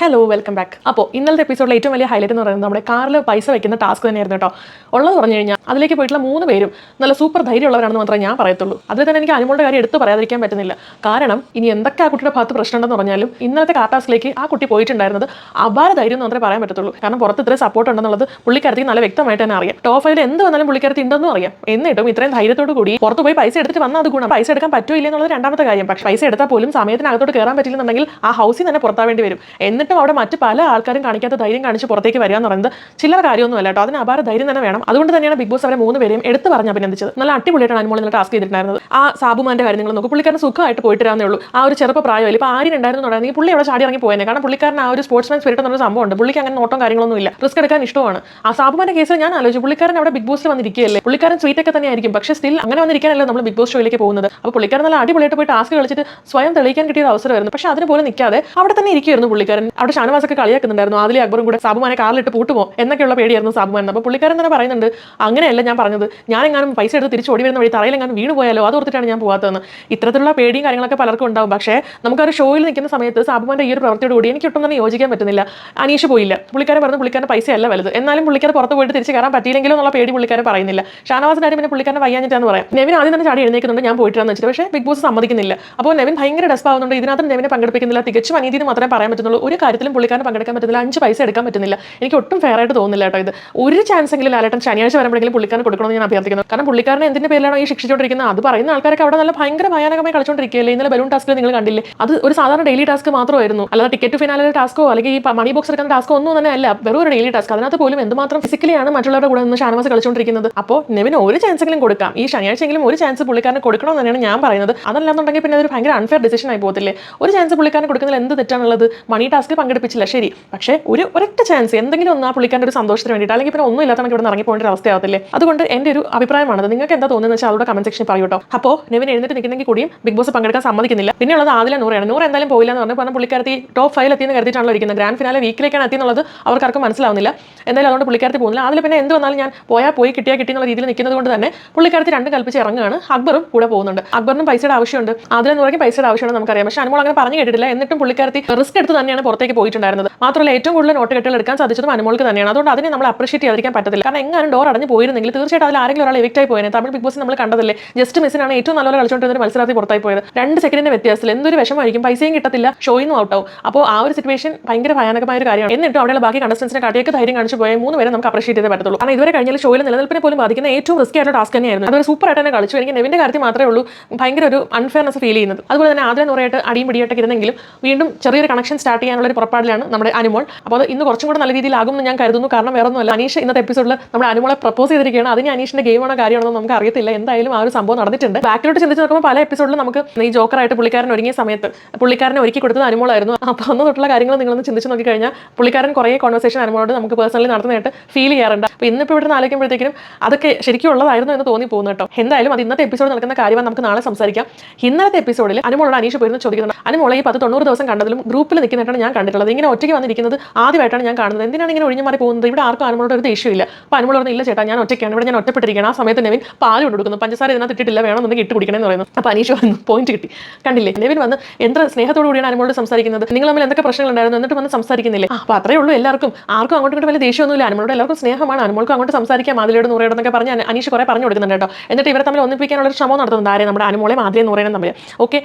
Hello welcome back അപ്പോൾ ഇന്നലത്തെ എപ്പിസോഡിലെ ഏറ്റവും വലിയ ഹൈലൈറ്റ് എന്ന് പറയുന്നത് നമ്മുടെ കാറിൽ പൈസ വെക്കുന്ന ടാസ്ക് തന്നെയായിരുന്നു കേട്ടോ. ഉള്ളത് പറഞ്ഞു കഴിഞ്ഞാൽ അതിലേക്ക് പോയിട്ടുള്ള മൂന്ന് പേരും നല്ല സൂപ്പർ ധൈര്യമുള്ളവരാണെന്ന് മാത്രമേ ഞാൻ പറയത്തുള്ളൂ. അതിൽ തന്നെ എനിക്ക് അനുമോളുടെ കാര്യം എടുത്ത് പറയാതിരിക്കാൻ പറ്റുന്നില്ല. കാരണം ഇനി എന്തൊക്കെ ആ കുട്ടിയുടെ ഭാഗത്ത് പ്രശ്നമുണ്ടെന്ന് പറഞ്ഞാലും ഇന്നത്തെ കാർ ടാസ്കിലേക്ക് ആ കുട്ടി പോയിട്ടുണ്ടായിരുന്നത് അപാര ധൈര്യം എന്ന് മാത്രമേ പറയാൻ പറ്റത്തുള്ളൂ. കാരണം പുറത്ത് ഇത്രയും സപ്പോർട്ട് ഉണ്ടെന്നുള്ളത് പുള്ളിക്കാരത്തി നല്ല വ്യക്തമായിട്ട് തന്നെ അറിയാം. ടോപ്പ് ഫൈവിൽ എന്ത് വന്നാലും പുള്ളിക്കാരത്തി ഉണ്ടെന്നും അറിയാം. എന്നിട്ടും ഇത്രയും ധൈര്യത്തോട് കൂടി പുറത്ത് പോയി പൈസ എടുത്തിട്ട് വന്നാൽ അത് ഗുണം. പൈസ എടുക്കാൻ പറ്റൂല എന്നുള്ളത് രണ്ടാമത്തെ കാര്യം. പക്ഷേ പൈസ എടുത്താൽ പോലും സമയത്തിനകത്തോട്ട് കയറാൻ പറ്റില്ലെന്നുണ്ടെങ്കിൽ ആ ഹൗസിൽ തന്നെ പുറത്താവേണ്ടി വരും. എന്നിട്ടും അവിടെ മറ്റ് പല ആൾക്കാരും കാണിക്കാത്ത ധൈര്യം കാണിച്ച് പുറത്തേക്ക് വരിക എന്ന് പറയുന്നത് ചില്ലറ കാര്യമൊന്നുമല്ല കേട്ടോ. അതിന് അപാര ധൈര്യം തന്നെ വേണം. അതുകൊണ്ട് തന്നെയാണ് ബിഗ് ബോസ് അവരെ മൂന്ന് പേരെയും എടുത്ത് പറഞ്ഞ് അഭിനന്ദിച്ചത്. നല്ല അടിപൊളിയായിട്ടാണ് അനുമോൾ ടാസ്ക് ചെയ്തിട്ടുണ്ടായിരുന്നത്. ആ സാബുമാന്റെ കാര്യം നിങ്ങൾ നോക്കും. പുള്ളിക്കാരൻ സുഖമായിട്ട് പോയിട്ട് വരാവുന്നേ ഉള്ളൂ. ആ ഒരു ചെറുപ്പ പ്രായമല്ല. ഇപ്പോൾ ആരും ഉണ്ടായിരുന്നു തുടങ്ങി പുള്ളി അവിടെ ചാടി ഇറങ്ങി പോയേനെ. കാരണം പുള്ളിക്കാരൻ ആ ഒരു സ്പോർട്സ് മാൻ സ്പിരിറ്റ് എന്നൊരു സംഭവം ഉണ്ട്. പുള്ളിക്ക് അങ്ങനെ നോട്ടം കാര്യങ്ങളൊന്നും ഇല്ല. റിസ്ക് എടുക്കാൻ ഇഷ്ടമാണ്. ആ സാബുമാന്റെ കേസിൽ ഞാൻ ആലോചിച്ചു. പുള്ളിക്കാരൻ അവിടെ ബിഗ് ബോസിൽ വന്നിരിക്കുകയല്ലേ. പുള്ളിക്കാരൻ സ്വീറ്റ് ഒക്കെ തന്നെയായിരിക്കും പക്ഷേ സ്റ്റിൽ അങ്ങനെ വന്നിരിക്കാനല്ലോ നമ്മൾ ബിഗ് ബോസ് ഷോയിലേക്ക് പോകുന്നത്. അപ്പോൾ പുള്ളിക്കാരൻ നല്ല അടിപൊളിയായിട്ട് പോയി ടാസ്ക് കളിച്ചിട്ട് സ്വയം തെളിയിക്കാൻ കിട്ടിയ ഒരു അവസരമായിരുന്നു. പക്ഷേ അതിന് പോലെ നിൽക്കാതെ അവിടെ തന്നെ ഇരിക്കുമായിരുന്നു പുള്ളിക്കാരൻ. അവിടെ ഷാനവാസൊക്കെ കളിയാക്കുന്നുണ്ടായിരുന്നു. ആദിലി അക്ബറും കൂടെ സാബുമാനെ കാറിലിട്ട് പൂട്ടുമോ എന്നൊക്കെയുള്ള പേടിയായിരുന്നു സാബുമാൻ. അപ്പോൾ പുള്ളിക്കാരൻ തന്നെ പറയുന്നുണ്ട് അങ്ങനെയല്ല ഞാൻ പറഞ്ഞത്. ഞാൻ എങ്ങാനും പൈസ എടുത്ത് തിരിച്ച് ഓടി വരുന്ന വഴി തറയിലെങ്ങാനും വീണ് പോയാലോ? അത് ഓർത്തിട്ടാണ് ഞാൻ പോകാത്തതെന്ന് ഇത്തരത്തിലുള്ള പേടിയും കാര്യങ്ങളൊക്കെ പലർക്കും ഉണ്ടാവും. പക്ഷേ നമുക്കൊരു ഷോയിൽ നിൽക്കുന്ന സമയത്ത് സാബുമാന്റെ ഈ ഒരു പ്രവൃത്തിയോട് കൂടി എനിക്ക് ഒട്ടും തന്നെ യോജിക്കാൻ പറ്റുന്നില്ല. അനീഷ് പോയില്ല. പുള്ളിക്കാരൻ പറഞ്ഞു പുള്ളിക്കാരൻ പൈസയല്ല വലുത്. എന്നാലും പുള്ളിക്കാരൻ പുറത്ത് പോയിട്ട് തിരിച്ച് കയറാൻ പറ്റിയില്ലെങ്കിലും എന്നുള്ള പേടി പുള്ളിക്കാരൻ പറയുന്നില്ല. ഷാനവാസ് കാര്യം പിന്നെ പുള്ളിക്കാരൻ വയ്യാഞ്ഞിട്ടാന്ന് പറയാം. നെവിൻ ആദ്യം തന്നെ ചാടി എഴുന്നേക്കുന്നുണ്ട്. ഞാൻ പോയിട്ടാന്ന് വെച്ചിട്ട്. പക്ഷേ ബിഗ് ബോസ് സമ്മതിക്കുന്നില്ല. അപ്പോൾ നെവിൻ ഭയങ്കര ഡെസ്പാവുന്നുണ്ട്. ഇതിനകത്ത് നെവിനെ പങ്കെടുപ്പിക്കുന്നില്ല. തികച്ചും അനീതി മാത്രമേ പറയാൻ പറ്റുന്നുള്ളൂ. ഒരു കാര്യത്തിലും പുള്ളിക്കാരന് പങ്കെടുക്കാൻ പറ്റുന്നില്ല. അഞ്ച് പൈസ എടുക്കാൻ പറ്റുന്നില്ല. എനിക്ക് ഒട്ടും ഫെയർ ആയിട്ട് തോന്നുന്നില്ല കേട്ടോ ഇത്. ഒരു ചാൻസ് എങ്കിലും ലാലേട്ടൻ ശനിയാഴ്ച വരുമ്പോഴെങ്കിലും പുള്ളിക്കാരൻ കൊടുക്കണമെന്ന് ഞാൻ അഭ്യർത്ഥിക്കുന്നു. കാരണം പുള്ളിക്കാരനെ എന്തിന്റെ പേരിലാണോ ഈ ശിക്ഷിച്ചുകൊണ്ടിരിക്കുന്നത്? അത് പറയുന്ന ആൾക്കാരൊക്കെ അവിടെ നല്ല ഭയങ്കര ഭയാനകമായി കളിച്ചുകൊണ്ടിരിക്കുകയല്ലേ? ഇന്നലെ ബലൂൺ ടാസ്ക് നിങ്ങൾ കണ്ടില്ലേ? അത് ഒരു സാധാരണ ഡെയിലി ടാസ്ക് മാത്രമായിരുന്നു. അല്ലാതെ ടിക്കറ്റ് ഫിനാലിലെ ടാസ്കോ അല്ലെങ്കിൽ ഈ മണി ബോക്സ് എടുക്കുന്ന ടാസ്കോ ഒന്നും തന്നെ അല്ല. വെറും ഒരു ഡെയിലി ടാസ്ക് അതിനകത്ത് പോലും എന്തുമാത്രം ഫിസിക്കലിയാണ് മറ്റുള്ളവരുടെ കൂടെ നിന്ന് ഷാനവാസ് കളിച്ചുകൊണ്ടിരിക്കുന്നത്. അപ്പോൾ നെവിന് ഒരു ചാൻസ് എങ്കിലും കൊടുക്കാം. ഈ ശനിയാഴ്ച എങ്കിലും ഒരു ചാൻസ് പുള്ളിക്കാരന് കൊടുക്കണമെന്ന് തന്നെയാണ് ഞാൻ പറയുന്നത്. അതല്ലാന്നുണ്ടെങ്കിൽ പിന്നെ അതൊരു ഭയങ്കര അൺഫെയർ ഡിസിഷൻ ആയി പോകത്തില്ലേ? ഒരു ചാൻസ് പുള്ളിക്കാരന് കൊടുക്കുന്നതിൽ എന്ത് തെറ്റാണുള്ളത്? മണി ടാസ്കിൽ പങ്കെടുപ്പിച്ചില്ല. ശരി. പക്ഷേ ഒരു ഒരൊറ്റ ചാൻസ് എന്തെങ്കിലും ഒന്നാ ആ ഒരു സന്തോഷത്തിന് വേണ്ടിയിട്ട് അല്ലെങ്കിൽ പിന്നെ ഒന്നും ഇല്ലാത്ത ഇവിടെ ഇറങ്ങി പോകേണ്ട ഒരു അവസ്ഥയാവത്തില്ലേ? അതുകൊണ്ട് എന്റെ ഒരു അഭിപ്രായമാണത്. നിങ്ങൾക്ക് എന്താ തോന്നുന്നത് വെച്ചാൽ അതോടെ കമന്റ് സെക്ഷനിൽ പറയൂ കേട്ടോ. അപ്പോൾ നെവിൻ എഴുന്നേറ്റ് നിൽക്കുന്നെങ്കിൽ കൂടിയും ബിഗ് ബോസ് പങ്കെടുക്കാൻ സമ്മതിക്കുന്നില്ല. പിന്നെ ഉള്ളത് ആദില നൂറാണ് നൂറ് എന്തായാലും പോയില്ല എന്ന് പറഞ്ഞപ്പോൾ പുള്ളിക്കാരത്തി ടോപ്പ് ഫൈവ് എത്തിയെന്ന് കരുതിയിട്ടാണല്ലോ ഇരിക്കുന്നത്. ഗ്രാൻഡ് ഫിനാലെ വീക്കിലേക്കാണ് എത്തിയെന്നുള്ളത് അവർക്കാർക്കും മനസ്സിലാവുന്നില്ല. എന്തായാലും അതുകൊണ്ട് പുള്ളിക്കാരത്തി പോകുന്നില്ല. അതിൽ പിന്നെ എന്ത് വന്നാലും ഞാൻ പോയാൽ പോയി കിട്ടിയാൽ കിട്ടി എന്നുള്ള രീതിയിൽ നിൽക്കുന്നത് കൊണ്ട് തന്നെ പുള്ളിക്കാരത്തി രണ്ടും കൽപ്പിച്ച് ഇറങ്ങുകയാണ്. അക്ബറും കൂടെ പോകുന്നുണ്ട്. അക്ബറിനും പൈസയുടെ ആവശ്യമുണ്ട്. ആദ്യം നൂറയ്ക്ക് പൈസയുടെ ആവശ്യമാണ് നമുക്കറിയാം. പക്ഷേ അനുമോൾ അങ്ങനെ പറഞ്ഞു കേട്ടിട്ടില്ല. എന്നിട്ടും പുള്ളിക്കാരത്തി റിസ്ക് എടുത്ത് തന്നെയാണ് പുറത്തേക്ക് പോയിട്ടുണ്ടായിരുന്നത്. മാത്രമല്ല ഏറ്റവും കൂടുതൽ നോട്ട് കെട്ടുകൾ എടുക്കാൻ സാധിച്ചതും അനുമോൾക്ക് തന്നെയാണ്. അതുകൊണ്ട് അതിനെ നമ്മൾ അപ്രീഷിയേറ്റ് ചെയ്യാതിരിക്കാൻ പറ്റത്തില്ല. കാരണം എങ്ങാനും ഡോർ അടഞ്ഞു പോയിരുന്നെങ്കിൽ തീർച്ചയായിട്ടും അതിൽ ആരെങ്കിലും ഒരാൾ എവിക്റ്റ് ആയി പോയത് തമിഴ് ബിഗ് ബോസ് നമ്മൾ കണ്ടതല്ലേ? ജസ്റ്റ് മിസ്സിനാണ് ഏറ്റവും നല്ലപോലെ കളിച്ചുകൊണ്ടിരുന്ന മത്സരത്തിൽ പുറത്തായി പോയത്. രണ്ട് സെക്കൻഡിന്റെ വ്യത്യാസത്തിൽ എന്തൊരു വിഷമമായിരിക്കും. പൈസയും കിട്ടത്തില്ല ഷോയിന്നും ഔട്ടാവും അപ്പോൾ ആ ഒരു സിറ്റുവേഷൻ ഭയങ്കര ഭയാനകമായ ഒരു കാര്യമാണ്. എന്നിട്ട് അവിടെയുള്ള ബാക്കി കണ്ടസ്റ്റൻസിനെ കാട്ടിയൊക്കെ ധൈര്യം കാണിച്ചു പോയ മൂന്ന് പേരെ നമുക്ക് അപ്രീഷിയേറ്റ് ചെയ്തേ പറ്റുള്ളൂ കാരണം ഇതുവരെ കഴിഞ്ഞാൽ ഷോയിൽ നിലനിൽപ്പിനെ പോലും ബാധിക്കുന്ന ഏറ്റവും റിസ്ക് ആയിട്ടുള്ള ടാസ്ക് തന്നെയായിരുന്നു. അതൊരു സൂപ്പർ ആയിട്ട് തന്നെ കളിച്ചു. എനിക്ക് നെവിന്റെ കാര്യത്തിൽ മാത്രമേ ഉള്ളൂ ഭയങ്കര ഒരു അൺഫെയർനെസ് ഫീൽ ചെയ്യുന്നത്. അതുപോലെ തന്നെ ആദ്യം നൂറായിട്ട് അടിയും പിടിയായിട്ടൊക്കെ ഇരുന്നെങ്കിലും വീണ്ടും ചെറിയൊരു കണക്ഷൻ സ്റ്റാർട്ട് ചെയ്യാനുള്ള ഒരു പുറപ്പാടിലാണ് നമ്മുടെ അനുമോൾ. അപ്പോൾ അത് ഇന്ന് കുറച്ചും കൂടെ നല്ല രീതിയിലാകും എന്ന് ഞാൻ കരുതുന്നു. കാരണം വേറെ ഒന്നുമല്ല അനീഷ് ഇന്നത്തെ എപ്പിസോഡിൽ നമ്മുടെ അനുമോളെ പ്രപ്പോസ് ചെയ്തിരിക്കുകയാണ്. അതിന് അനീഷിന്റെ ഗെയിമാണോ കാര്യമാണോ നമുക്ക് അറിയത്തില്ല. എന്തായാലും ആ ഒരു സംഭവം നടന്നിട്ടുണ്ട്. ബാക്കിലോട്ട് ചിന്തിച്ച് നോക്കുമ്പോൾ പല എപ്പിസോഡിലും നമുക്ക് ഈ ജോക്കറായിട്ട് പുള്ളിക്കാരൻ ഒരുങ്ങിയ സമയത്ത് പുള്ളിക്കാരനെ ഒരുക്കി കൊടുത്തത് അനുമോളായിരുന്നു. അപ്പോൾ അന്ന് തൊട്ടുള്ള കാര്യങ്ങൾ നിങ്ങളൊന്ന് ചിന്തിച്ച് നോക്കിക്കഴിഞ്ഞാൽ പുള്ളിക്കാരൻ കുറേ കോൺവെർസേഷൻ അനുമോളോട് നമുക്ക് പേഴ്സണലി നടത്തുന്നതായിട്ട് ഫീൽ ചെയ്യാറുണ്ട്. അപ്പോൾ ഇന്നിപ്പോൾ ഇവിടെ ആലോചിക്കുമ്പോഴത്തേക്കും അതൊക്കെ ശരിക്കും ഉള്ളതായിരുന്നു എന്ന് തോന്നി പോകുന്നു കേട്ടോ. എന്തായാലും അത് ഇന്നത്തെ എപ്പിസോഡ് നടക്കുന്ന കാര്യമാണ്. നമുക്ക് നാളെ സംസാരിക്കാം. ഇന്നത്തെ എപ്പിസോഡിൽ അനുമോളോട് അനീഷ് പോയിരുന്നു ചോദിക്കുന്നുണ്ട് അനുമോളെ ഈ പത്ത് തൊണ്ണൂറ് ദിവസം കണ്ടതിലും ഗ്രൂപ്പിൽ നിൽക്കുന്നതായിട്ടാണ് ഞാൻ കണ്ടിട്ടുള്ളത്. ഇങ്ങനെ ഒറ്റയ്ക്ക് വന്നിരിക്കുന്നത് ആദ്യമായിട്ടാണ് ഞാൻ കാണുന്നത്. എന്തിനാണ് ഇങ്ങനെ ഒഴിഞ്ഞു മാറി പോകുന്നത്? ഇവിടെ ആർക്കും അനുമോളോട് ഒരു ദേഷ്യമില്ല അപ്പോൾ അനുമോൾ ഇല്ല ചേട്ടാ ഞാൻ ഒറ്റയ്ക്കാണ്. ഇവിടെ ഞാൻ ഒറ്റപ്പെട്ടിരിക്കണം ആ സമയത്ത് നെവിൻ പാൽ കൊണ്ട് കൊടുക്കുന്നു. പഞ്ചസാര ഇതിനകത്ത് ഇട്ടിട്ടില്ല. വേണമെന്നുണ്ടെങ്കിൽ ഇട്ട് കുടിക്കണമെന്ന് പറയുന്നു. അപ്പോൾ അനീഷ് വന്നു പോയിന്റ് കിട്ടി. കണ്ടില്ലേ? നെവിൻ വന്ന് എന്ത്ര സ്നേഹത്തോടു കൂടിയാണ് അനുമോളോട് സംസാരിക്കുന്നത്? നിങ്ങൾ തമ്മിൽ എന്തൊക്കെ പ്രശ്നങ്ങൾ ഉണ്ടായിരുന്നു? എന്നിട്ട് വന്ന് സംസാരിക്കുന്നില്ലേ? അപ്പോൾ അത്രേ ഉള്ളൂ എല്ലാവർക്കും. ആർക്കും അങ്ങോട്ടും ഇങ്ങോട്ട് വലിയ ദേഷ്യമൊന്നുമില്ല അനുമോളോട് എല്ലാവർക്കും സ്നേഹമാണ്. അനുമോൾക്ക് അങ്ങോട്ട് സംസാരിക്കാം. മാതിരിയോട് നൂറയോടെന്നൊക്കെ പറഞ്ഞ് അനീഷ് കുറേ പറഞ്ഞു കൊടുക്കുന്നുണ്ട് കേട്ടോ. എന്നിട്ട് ഇവരെ തമ്മിൽ ഒന്നിപ്പിക്കാനുള്ള ഒരു ശ്രമം നടത്തുന്നുണ്ട് ആരെ നമ്മുടെ അനുമോളെ മാതിരി നൂറേനും തമ്മിൽ. ഓക്കെ?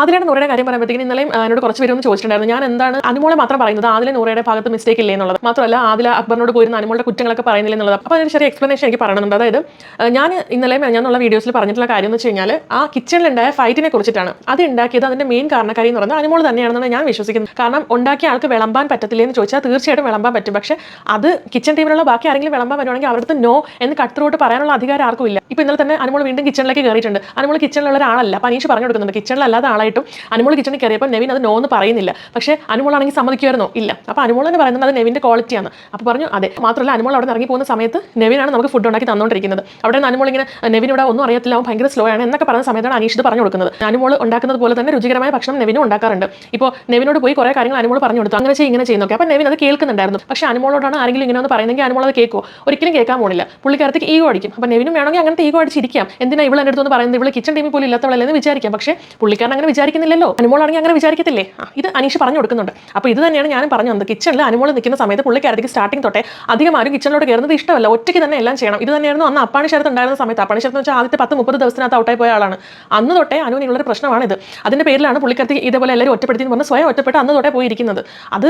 ആദ്യമായിട്ട് നൂറയുടെ കാര്യം പറയുമ്പോഴത്തേക്കും ഇന്നലെയും എന്നോട് കുറച്ച് പേര് ഒന്ന് ചോദിച്ചിട്ടുണ്ടായിരുന്നു. ഞാൻ എന്താണ് അനുമോളെ മാത്രം പറയുന്നത്. ആദിലെ നൂറയുടെ ഭാഗത്ത് മിസ്റ്റേക്ക് ഇല്ലേ എന്നുള്ളത്. മാത്രമല്ല ആദില അക്ബറിനോട് പോയിരുന്ന അനുമോളുടെ കുറ്റങ്ങളൊക്കെ പറയുന്നില്ല എന്നുള്ളത്. അപ്പോൾ അതിന് ചെറിയ എക്സ്പ്ലനേഷൻ എനിക്ക് പറയണമെന്നുണ്ട് അതായത് ഞാൻ ഉള്ള ഞാനുള്ള വീഡിയോസിൽ പറഞ്ഞിട്ടുള്ള കാര്യം എന്ന് വെച്ച് കഴിഞ്ഞാൽ ആ കിച്ചണിലുണ്ടായ ഫൈറ്റിനെ കുറിച്ചിട്ടാണ്. അത് ഉണ്ടാക്കിയത് അതിന്റെ മെയിൻ കാരണക്കാരി എന്ന് പറഞ്ഞാൽ അനുമോൾ തന്നെയാണെന്നാണ് ഞാൻ വിശ്വസിക്കുന്നത്. കാരണം ഉണ്ടാക്കിയ ആൾക്ക് വിളമ്പാൻ പറ്റത്തില്ലേ എന്ന് ചോദിച്ചാൽ തീർച്ചയായിട്ടും വിളമ്പാൻ പറ്റും. പക്ഷേ അത് കിച്ചൺ ടീമിലുള്ള ബാക്കി ആരെങ്കിലും വിളമ്പാൻ വരുവാണെങ്കിൽ അവരുടെ നോ എന്ന് കട്ടറോട്ട് പറയാനുള്ള അധികാരം ആർക്കും ഇല്ല. ഇപ്പോൾ ഇന്നലെ തന്നെ അനുമോൾ വീണ്ടും കിച്ചണിലേക്ക് കയറിയിട്ടുണ്ട്. അനുമോൾ കിച്ചണിലുള്ള ഒരാളല്ല. അനീഷ് പറഞ്ഞു കൊടുക്കുന്നുണ്ട്. കിച്ചണിലല്ലാത്ത ആളായിട്ടും അനുമോൾ കിച്ചണിൽ കയറിയപ്പോൾ നവീൻ അത് നോ എന്ന് പറയുന്നില്ല. പക്ഷേ അനുമോളാണെങ്കിൽ സമ്മതിക്കുമായിരുന്നോ? ഇല്ല. അപ്പോൾ അനുമോൾ എന്ന് പറയുന്നത് അത് നെവിന്റെ ക്വാളിറ്റിയാണ് അപ്പോൾ പറഞ്ഞു അതെ മാത്രമല്ല അനുമോൾ അവിടെ ഇറങ്ങി പോകുന്ന സമയത്ത് നെവിനാണ് നമുക്ക് ഫുഡ് ഉണ്ടാക്കി തന്നുകൊണ്ടിരിക്കുന്നത്. അവിടെ നിന്ന് അനുമോൾ ഇങ്ങനെ നെവിൻ ഇവിടെ ഒന്നും അറിയത്തില്ല. അവൻ ഭയങ്കര സ്ലോ ആണ് എന്നൊക്കെ പറഞ്ഞ സമയത്താണ് അനീഷ് ഇത് പറഞ്ഞു കൊടുക്കുന്നത്. അനുമോൾ ഉണ്ടാക്കുന്നത് പോലെ തന്നെ രുചികരമായ ഭക്ഷണം നെവിനും ഉണ്ടാക്കാറുണ്ട്. ഇപ്പോൾ നെവിനോട് പോയി കുറേ കാര്യങ്ങൾ അനുമോൾ പറഞ്ഞു കൊടുത്തു. അങ്ങനെ ചെയ്യും ഇങ്ങനെ ചെയ്യുന്നൊക്കെ. അപ്പോൾ നെവിൻ അത് കേൾക്കുന്നുണ്ടായിരുന്നു. പക്ഷേ അനുമോളോടാണ് ആരെങ്കിലും ഇങ്ങനെ ഒന്ന് പറയുന്നെങ്കിൽ അനുമോൾ അത് കേൾക്കുമോ ഒരിക്കലും കേൾക്കാൻ പോണില്ല. പുള്ളിക്കാരത്തേക്ക് ഈഗോ അടിക്കും. അപ്പോൾ നെവിനും വേണമെങ്കിൽ അങ്ങനത്തെ ഈഗോ അടിച്ചിരിക്കാം. എന്തിനാ ഇവിടെ എന്റെ അടുത്തൊന്ന് പറയുന്നത്? ഇവിടെ കിച്ചൺ ടീമിൽ പോലും ഇല്ലാത്തവളല്ലെന്ന് വിചാരിക്കാം. പക്ഷേ പുള്ളിക്കാരൻ അങ്ങനെ വിചാരിക്കുന്നില്ലല്ലോ. അനുമോളാണെങ്കിൽ അങ്ങനെ വിചാരിക്കത്തില്ലേ? ഇത് അനീഷ് പറഞ്ഞു കൊടുക്കുന്നുണ്ട്. അപ്പോൾ ഇത് തന്നെയാണ് ഞാൻ പറഞ്ഞു വന്നത്. കിച്ചണിൽ അനുമോൾ നിൽക്കുന്ന സമയത്ത് പുള്ളിക്കാരത്തേക്ക് സ്റ്റാർട്ടിംഗ് തൊട്ടേ അധികം ആരും കിച്ചണിലോട്ട് കയറുന്നത് ഇഷ്ടമല്ല. ഒറ്റയ്ക്ക് തന്നെ എല്ലാം ചെയ്യണം. ഇത് തന്നെയായിരുന്നു അന്ന് അപ്പാണി ശരത്ത് ഉണ്ടായിരുന്ന സമയത്ത്. അപ്പാണി ശരത്ത് വെച്ചാൽ ആദ്യത്തെ പത്ത് മുപ്പത് ദിവസത്തിനകത്ത് ഔട്ടായി പോയ ആളാണ്. അന്ന് തൊട്ടേ അനു അനുവിനുള്ളൊരു പ്രശ്നമാണിത് അതിന്റെ പേരിലാണ് പുള്ളിക്കാരത്തി ഇതേപോലെ എല്ലാവരും ഒറ്റപ്പെടുത്തി വന്ന് സ്വയം ഒറ്റപ്പെട്ട് അന്ന് തൊട്ടേ പോയിരിക്കുന്നത്. അത്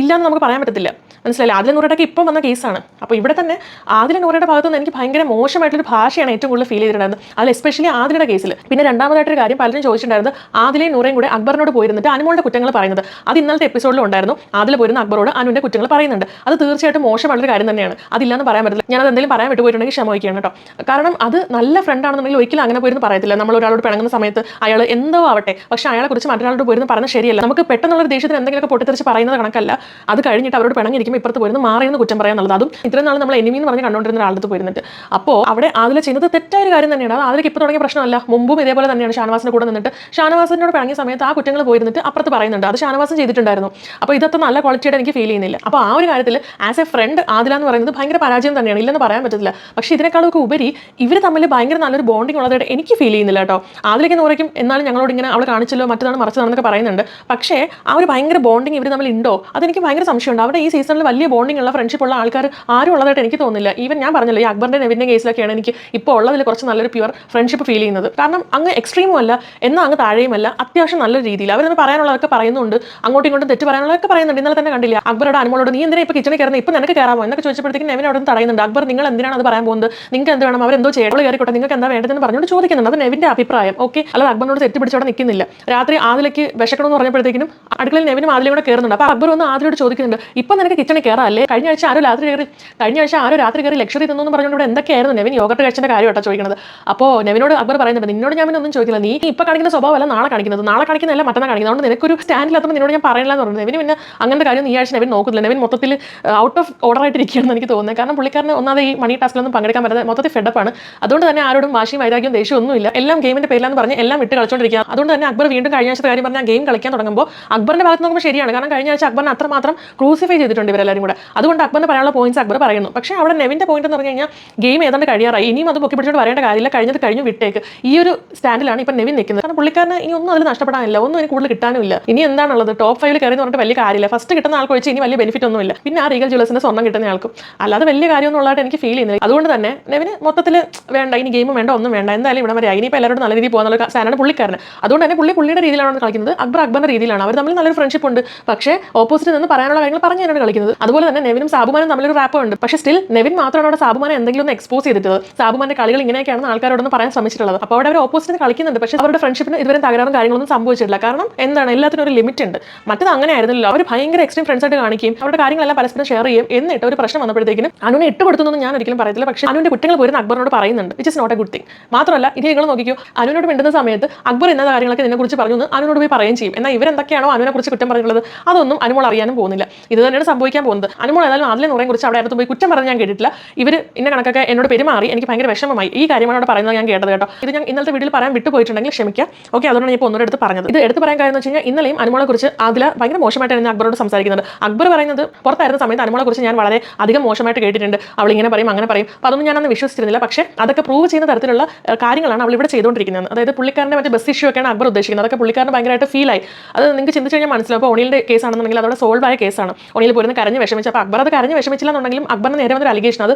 ഇല്ലാന്ന് നമുക്ക് പറയാൻ പറ്റത്തില്ല. മനസ്സിലായില്ല? ആദില നൂറയുടെ ഇപ്പം വന്ന കേസാണ്. അപ്പോൾ ഇവിടെ തന്നെ ആദില നൂറയുടെ ഭാഗത്ത് നിന്ന് എനിക്ക് ഭയങ്കര മോശമായിട്ടൊരു ഭാഷയാണ് ഏറ്റവും കൂടുതൽ ഫീൽ ചെയ്തിട്ടുണ്ടായിരുന്നത്. അതിൽ എസ്പെഷ്യലി ആദിലയുടെ കേസിൽ പിന്നെ രണ്ടാമതായിട്ടൊരു കാര്യം പലരും ചോദിച്ചിട്ടുണ്ടായിരുന്നു ആദിലയും നൂറയും കൂടെ അക്ബറിനോട് പോയിരുന്നിട്ട് അനുമോളുടെ കുറ്റങ്ങൾ പറയുന്നത്. അത് ഇന്നലത്തെ എപ്പിസോഡിലും ഉണ്ടായിരുന്നു. അതിൽ പോരുന്ന അക്ബറോട് അനുവിന്റെ കുറ്റങ്ങൾ പറയുന്നുണ്ട്. അത് തീർച്ചയായിട്ടും മോശമുള്ളൊരു കാര്യം തന്നെയാണ്. അതില്ലാന്ന് പറയാൻ പറ്റില്ല ഞാൻ അത് എന്തെങ്കിലും പറയാൻ വിട്ടുപോയിട്ടുണ്ടെങ്കിൽ ക്ഷമിക്കുകയാണ് കേട്ടോ. കാരണം അത് നല്ല ഫ്രണ്ട് ആണെന്നുണ്ടെങ്കിൽ ഒരിക്കലും അങ്ങനെ പോയിരുന്നു പറയത്തില്ല. നമ്മൾ ഒരാളോട് പിണങ്ങുന്ന സമയത്ത് അയാൾ എന്തോ ആവട്ടെ. പക്ഷേ അയാളെ കുറിച്ച് മറ്റൊരാളോട് പോയിരുന്നു പറഞ്ഞാൽ ശരിയല്ല. നമുക്ക് പെട്ടെന്നുള്ള ദേഷ്യത്തിന് എന്തെങ്കിലുമൊക്കെ പൊട്ടിത്തെറിച്ച് പറയുന്നത് കണക്കല്ല. അത് കഴിഞ്ഞിട്ട് അവരോട് പിണങ്ങിയിരിക്കുമ്പോൾ ഇപ്പുറത്ത് പോയിരുന്നു മാറിയെന്ന് കുറ്റം പറയാൻ നല്ലത്. അതും ഇത്രയും നാൾ നമ്മൾ എനിമി എന്ന് പറഞ്ഞ് കണ്ടുകൊണ്ടിരുന്ന ഒരാളുടെ പോയിരുന്നിട്ട്. അപ്പോൾ അവിടെ അതിൽ ചെയ്യുന്നത് തെറ്റായ ഒരു കാര്യം തന്നെയാണ്. അത് ഇപ്പോൾ തുടങ്ങിയ പ്രശ്നമല്ല. മുമ്പും ഇതേപോലെ തന്നെയാണ് ഷാനവാസിന്റെ കൂടെ നിന്നിട്ട്. ഷാനവാസിനോട് പിണങ്ങിയ സമയത്ത് ആ കുറ്റങ്ങൾ പോയിരുന്നിട്ട് അപ്പുറത്ത് പറയുന്നുണ്ട്. അത് ഷാനവാസം ചെയ്തിട്ടുണ്ടായിരുന്നു. അപ്പോൾ ഇതൊക്കെ നല്ല ക്വാളിറ്റിയായിട്ട് എനിക്ക് ഫീൽ ചെയ്യുന്നില്ല. അപ്പോൾ ആ ഒരു കാര്യത്തിൽ ആസ് എ ഫ്രണ്ട് ആദില എന്ന് പറയുന്നത് ഭയങ്കര പരാജയം തന്നെയാണ്. ഇല്ലെന്ന് പറയാൻ പറ്റത്തില്ല. പക്ഷേ ഇതിനേക്കാളൊക്കെ ഉപരി ഇവർ തമ്മിൽ ഭയങ്കര നല്ലൊരു ബോണ്ടിങ് ഉള്ളതായിട്ട് എനിക്ക് ഫീൽ ചെയ്യുന്നില്ല കേട്ടോ. ആദിലേക്ക് എന്ന് പറയും എന്നാലും ഞങ്ങളോട് ഇങ്ങനെ അവൾ കാണിച്ചല്ലോ മറ്റതാണ് മറിച്ചതാണെന്നൊക്കെ പറയുന്നുണ്ട്. പക്ഷേ ആ ഒരു ഭയങ്കര ബോണ്ടിങ് ഇവർ തമ്മിൽ ഉണ്ടോ? അതെനിക്ക് ഭയങ്കര സംശയമുണ്ട്. അവിടെ ഈ സീസണിൽ വലിയ ബോണ്ടിങ് ഉള്ള ഫ്രണ്ട്ഷിപ്പ് ഉള്ള ആൾക്കാർ ആരും ഉള്ളതായിട്ട് എനിക്ക് തോന്നുന്നില്ല. ഈവൻ ഞാൻ പറഞ്ഞല്ലോ ഈ അക്ബറിന്റെ നെവിന്റെ കേസിലൊക്കെയാണ് എനിക്ക് ഇപ്പോൾ ഉള്ളതിൽ കുറച്ച് നല്ലൊരു പ്യുവർ ഫ്രണ്ട്ഷിപ്പ് ഫീൽ ചെയ്യുന്നത്. കാരണം അങ്ങ് എക്സ്ട്രീമും അല്ല എന്നാൽ അങ്ങ് താഴെയുമല്ല അത്യാവശ്യം നല്ല രീതിയിൽ അവരൊന്ന് പറയാനുള്ളതൊക്കെ പറയുന്നുണ്ട്. അങ്ങോട്ടും ഇങ്ങോട്ടും തെറ്റ് പറയാനുള്ളതൊക്കെ പറയുന്നുണ്ട്. ഇന്നലെ തന്നെ കണ്ടില്ല? അക്ബറോട് അനുമോളോട് നീ എന്തിനാ ഇപ്പോൾ കിച്ചണിൽ കയറുന്നത് ഇപ്പം നിനക്ക് കയറാമോ? എന്നൊക്കെ ചോദിച്ചപ്പോഴത്തേക്കും നെവിൻ അവിടെ നിന്ന് തടയുന്നുണ്ട്. അക്ബർ നിങ്ങൾ എന്തിനാണ് അത് പറയാൻ പോകുന്നത്? നിങ്ങൾക്ക് എന്ത് വേണം? അവരെന്തോ ചെയ്യണം? കയറിക്കോട്ടെ. നിങ്ങൾക്ക് എന്താ വേണ്ടതെന്ന് പറഞ്ഞുകൊണ്ട് ചോദിക്കുന്നുണ്ട്. അത് നെവിന്റെ അഭിപ്രായം. ഓക്കെ? അല്ലാതെ അക്ബറിനോട് തെറ്റ് പിടിച്ചവിടെ നിൽക്കുന്നില്ല. രാത്രി ആദിലേക്ക് വിശക്കണമെന്ന് പറഞ്ഞപ്പോഴത്തേക്കും അടുക്കളയിൽ നെവിനും ആദിലും കൂടെ കയറുന്നുണ്ട്. അപ്പോൾ അക്ബർ ഒന്ന് ആദിലോട് ചോദിക്കുന്നുണ്ട് ഇപ്പം നിനക്ക് കിച്ചണിൽ കയറാല്ലേ? കഴിഞ്ഞ ആഴ്ച ആരോ രാത്രി കയറി കഴിഞ്ഞ ആഴ്ച ആരോ രാത്രി കയറി ലക്ഷറി തിന്നു എന്ന് പറഞ്ഞുകൊണ്ട് ഇവിടെ എന്തൊക്കെയായിരുന്നു നെവിൻ യോഗട്ട് കഴിച്ചതിന്റെ കാര്യം കേട്ടോ ചോദിക്കുന്നത് അപ്പോൾ നെവിനോട് അക്ബർ പറയുന്നുണ്ട് നിന്നോട് ഞാൻ ഒന്നും ചോദിക്കില്ല. നീ ഇപ്പം കാണിക്കുന്ന സ്വഭാവമല്ല നാളെ കാണിക്കുന്നത്. നാളെ കാണിക്കുന്നതല്ല മറ്റന്നാൾ കാണിക്കുന്നത്. അതുകൊണ്ട് നിനക്കൊരു സ്റ്റാൻഡിലെത്തുമ്പോൾ നിന്നോട് ഞാൻ പറയില്ല എന്ന് പറഞ്ഞു നെവിന് പിന്നെ അങ്ങനത്തെ കാര്യം ഈ ആഴ്ച നെവിൻ നോക്കുന്നില്ല. നെവിൻ മൊത്തത്തിൽ ഔട്ട് ഓഫ് ഓർഡർ ആയിട്ട് ഇരിക്കുകയാണെന്ന് എനിക്ക് തോന്നുന്നത്. കാരണം പുള്ളിക്കാരന് ഒന്നാതെ ഈ മണി ടാസ്കിലൊന്നും പങ്കെടുക്കാൻ പറ്റാതെ മൊത്തത്തിൽ ഫെഡപ്പാണ് അതുകൊണ്ട് തന്നെ ആരോടും വാശിയും വൈരാഗ്യവും ദേഷ്യമൊന്നുമില്ല എല്ലാം ഗെയിമിന്റെ പേരിലാന്ന് പറഞ്ഞ് എല്ലാം വിട്ട് കളിച്ചുകൊണ്ടിരിക്കുക അതുകൊണ്ട് തന്നെ അക്ബർ വീണ്ടും കഴിഞ്ഞ ആഴ്ച കാര്യം പറഞ്ഞാൽ ഗെയിം കളിക്കാൻ തുടങ്ങുമ്പോൾ അക്ബറിന്റെ ഭാഗത്ത് നോക്കുമ്പോൾ ശരിയാണ്. കാരണം കഴിഞ്ഞ ആഴ്ച അക്ബറിനെ അത്രമാത്രം ക്രൂസിഫൈ ചെയ്തിട്ടുണ്ട് ഇവരെല്ലാവരും കൂടെ. അതുകൊണ്ട് അക്ബറിന് പറയാനുള്ള പോയിന്റ്സ് അക്ബർ പറയുന്നു. പക്ഷേ അവിടെ നെവിന്റെ പോയിന്റ് എന്ന് പറഞ്ഞു കഴിഞ്ഞാൽ ഗെയിം ഏതാണ്ട് കഴിയാറായി. ഇനിയും അത് പൊക്കി വരേണ്ട കാര്യമില്ല. കഴിഞ്ഞത് കഴിഞ്ഞു വിട്ടേക്ക്. ഈ ഒരു സ്റ്റാൻഡിലാണ് ഇപ്പം നെവിൻ നിൽക്കുന്നത്. കാരണം പുള്ളിക്കാരന് ഇനി ഒന്നും അതിൽ നഷ്ടപ്പെടാനില്ല. ഒന്നും ഇനി കൂടുതൽ കിട്ടാനും ഇല്ല ഇനി എന്താണുള്ളത്? ടോപ്പ് ഫൈവിൽ കയറി എന്ന് പറഞ്ഞിട്ട് വലിയ കാര്യമില്ല. ഫസ്റ്റ് കിട്ടുന്ന ആൾക്ക് വെച്ച് ഇനി വലിയ ബെനിഫിറ്റ് ഒന്നുമില്ല. പിന്നെ ആ റീഗൽ ജ്വല്ലേഴ്സിന്റെ സ്വർണം കിട്ടുന്ന ആൾക്കും. അല്ലാതെ വലിയ കാര്യം ഉള്ളതായിട്ട് എനിക്ക് ഫീൽ ചെയ്യുന്നില്ല. അതുകൊണ്ട് തന്നെ നെവിന് മൊത്തത്തിൽ വേണ്ട ഇനി ഗെയിം വേണ്ട ഒന്നും വേണ്ട. എന്തായാലും ഇവിടെ വരെ ഇനിയിപ്പോൾ എല്ലാവരോടും നല്ല രീതിയിൽ പോകുന്ന സാധനമാണ് പുള്ളിക്കാരന്. അതുകൊണ്ട് തന്നെ പുള്ളി പുള്ളിയുടെ രീതിയിലാണ് കളിക്കുന്നത്. അക്ബർ അക്ബറിന്റെ രീതിയിലാണ്. അവർ തമ്മിൽ നല്ലൊരു ഫ്രണ്ട്ഷിപ്പ് ഉണ്ട്. പക്ഷേ ഓപ്പോസിറ്റ് നിന്ന് പറയാനുള്ള കാര്യങ്ങൾ പറഞ്ഞു തന്നെയാണ് കളിക്കുന്നത്. അതുപോലെ തന്നെ നെവിനും സാബുമാനും തമ്മിലൊരു റാപ്പ് ഉണ്ട്. പക്ഷേ സ്റ്റിൽ നെവിൻ മാത്രമാണ് അവിടെ സാബുമാനെ എന്തെങ്കിലും ഒന്ന് എക്സ്പോസ് ചെയ്തിട്ടുള്ളത്. സാബുമാന്റെ കളികൾ ഇങ്ങനെയൊക്കെയാണെന്ന് ആൾക്കാരോടൊന്ന് പറയാൻ ശ്രമിച്ചിട്ടുള്ളത്. അപ്പോൾ അവിടെ അവർ ഓപ്പോസിറ്റ് കളിക്കുന്നുണ്ട്. പക്ഷേ അവരുടെ ഫ്രണ്ട്ഷിപ്പിന് ഇതുവരെ തകരാറും കാര്യങ്ങളൊന്നും സംഭവിച്ചിട്ടില്ല. കാരണം എന്താണ്? എല്ലാത്തിനും ഒരു ലിമിറ്റ് ഉണ്ട്. മറ്റത് അങ്ങനെ ആയിരുന്നില്ല അവർ ഭയങ്കര എക്സ്ട്രീം ഫ്രണ്ട്സ് ആയിട്ട് കാണിക്കും അവരുടെ കാര്യങ്ങളെല്ലാം പരസ്പരം ഷെയർ ചെയ്യും എന്നിട്ട് ഒരു പ്രശ്നം വന്നപ്പോഴത്തേക്കും അനുവിനെ ഇട്ട് കൊടുത്തൊന്നും ഞാൻ ഒരിക്കലും പറയത്തില്ല. പക്ഷേ അനുവിന്റെ കുട്ടികൾ പോയിരുന്ന അക്ബറിനോട് പറയുന്നുണ്ട്. Which is not a good thing മാത്രമല്ല ഇനി നിങ്ങൾ നോക്കിക്കോ അനുവിനോട് മിണ്ടുന്ന സമയത്ത് അക്ബർ എന്ന കാര്യങ്ങളൊക്കെ ഇതിനെ കുറിച്ച് പറഞ്ഞു അനുവിനോട് പോയി പറയുകയും ചെയ്യും. എന്നാൽ ഇവരെന്തൊക്കെയാണോ അനുവിനെ കുറിച്ച് കുറ്റം പറഞ്ഞിട്ടുള്ളത്? അതൊന്നും അനുമോൾ അറിയാനും പോകുന്നില്ല. ഇത് തന്നെയാണ് സംഭവിക്കാൻ പോകുന്നത്. അനുമോൾ ഏതായാലും ആദ്യം നൂറേയും കുറിച്ച് അവിടെ അടുത്ത് പോയി കുറ്റം പറഞ്ഞ് ഞാൻ കേട്ടിട്ടില്ല. ഇവർ ഇന്ന കണക്കൊക്കെ എന്നോട് പെരുമാറി. എനിക്ക് ഭയങ്കര വിഷമമായി. ഈ കാര്യമാണ് അവിടെ പറയുന്നത് ഞാൻ കേട്ടത് കേട്ടോ. ഇത് ഞാൻ ഇന്നലത്തെ വീട്ടിൽ പറയാൻ വിട്ടുപോയിട്ടുണ്ടെങ്കിൽ ക്ഷമിക്കാം. ഓക്കെ അതുകൊണ്ടാണ് ഞാൻ ഇപ്പോൾ ഒന്നോടെ പറഞ്ഞത്. ഇത് എടുത്ത് പറയാൻ കാര്യം എന്ന് വെച്ച് കഴിഞ്ഞാൽ ഇന്നലെയും അനുമോളെ കുറിച്ച് അതിൽ ഭയങ്കര മോശമായിട്ടാണ് അക്ബറോട് സംസാരിക്കുന്നത്. അക്ബർ പറയുന്നത് പുറത്തായിരുന്ന സമയത്ത് അനുമോളെ കുറിച്ച് ഞാൻ വളരെ അധികം മോശമായിട്ട് കേട്ടിട്ടുണ്ട്. അവൾ ഇങ്ങനെ പറയും അങ്ങനെ പറയും. അപ്പോൾ അതൊന്നും ഞാനന്ന് വിശ്വസിച്ചിരുന്നില്ല. പക്ഷേ അതൊക്കെ പ്രൂവ് ചെയ്യുന്ന തരത്തിലുള്ള കാര്യങ്ങളാണ് അവൾ ഇവിടെ ചെയ്തുകൊണ്ടിരിക്കുന്നത്. അതായത് പുള്ളിക്കാരന്റെ മറ്റേ ബസ് ഇഷ്യൂ ഒക്കെയാണ് അക്ബർ ഉദ്ദേശിക്കുന്നത്. അതൊക്കെ പുള്ളിക്കാരന് ഭയങ്കരമായിട്ട് ഫീൽ ആയി. അത് നിങ്ങൾക്ക് ചിന്തിച്ച് കഴിഞ്ഞാൽ മനസ്സിലാവും. അപ്പോൾ ഒണിയുടെ കേസ് ആണെന്നുണ്ടെങ്കിൽ അതോടെ സോൾവ് ആയ കേസാണ് ഒണിയിൽ പോയിരുന്ന കരഞ്ഞ് വിഷമിച്ച്. അപ്പോൾ അക്ബർ അത് കരഞ്ഞ് വിഷമിച്ചില്ല എന്നുണ്ടെങ്കിലും അക്ബറിന് നേരെ വന്നൊരു അലിഗേഷൻ അത്